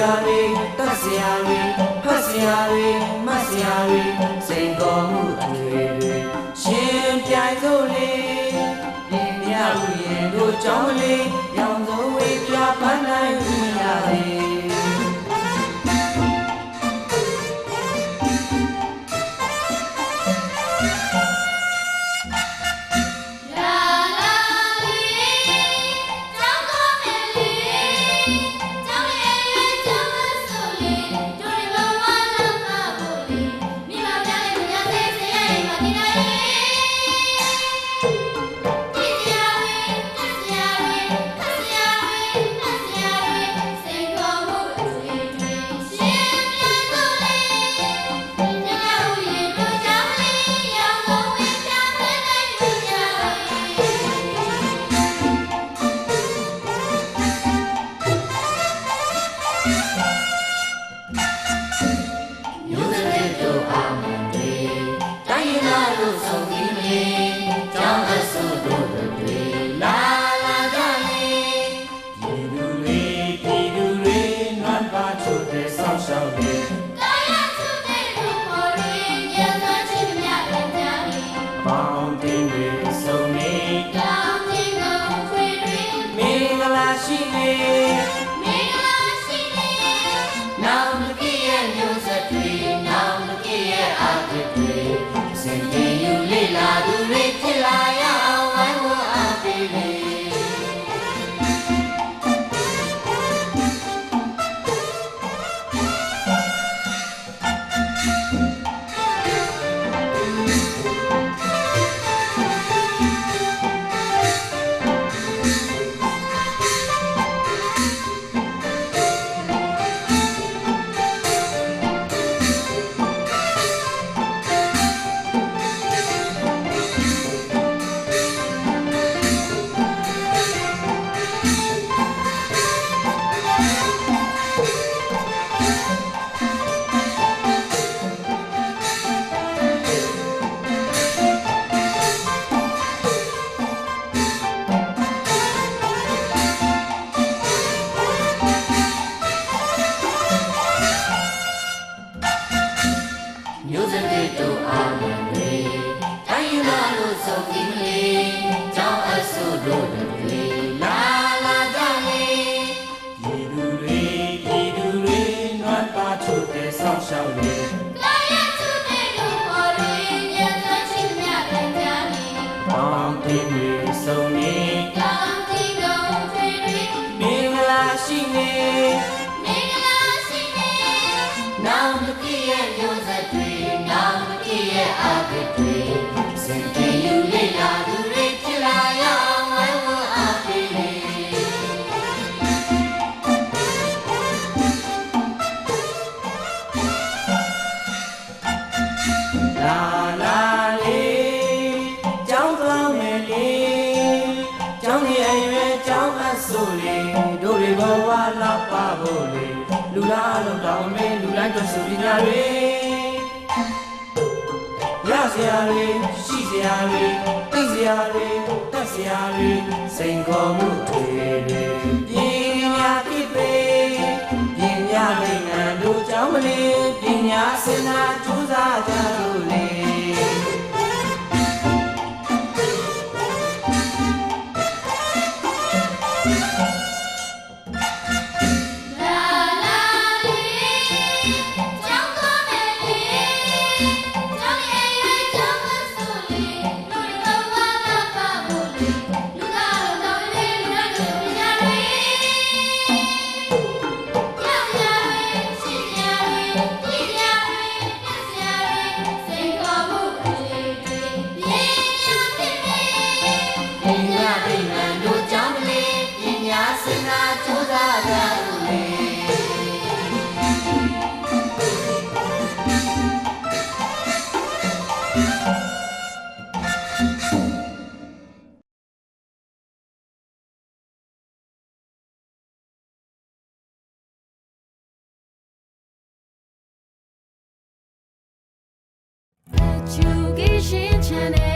ရာတွေတတ်စရာတွေဖတ်စရာတွေ 心灵。Now the key and you're the dream, now the key and I'll be dream. ဖို့လေတို့တွေဘဝလောက်ပါဖို့လေလူလားလုံးတောင်းမေလူတိုင်းတို့စုပညာတွေရစရာတွေရှိစရာတွေသိစရာတွေတတ်စရာတွေစိန်ခေါ်မှု passionate.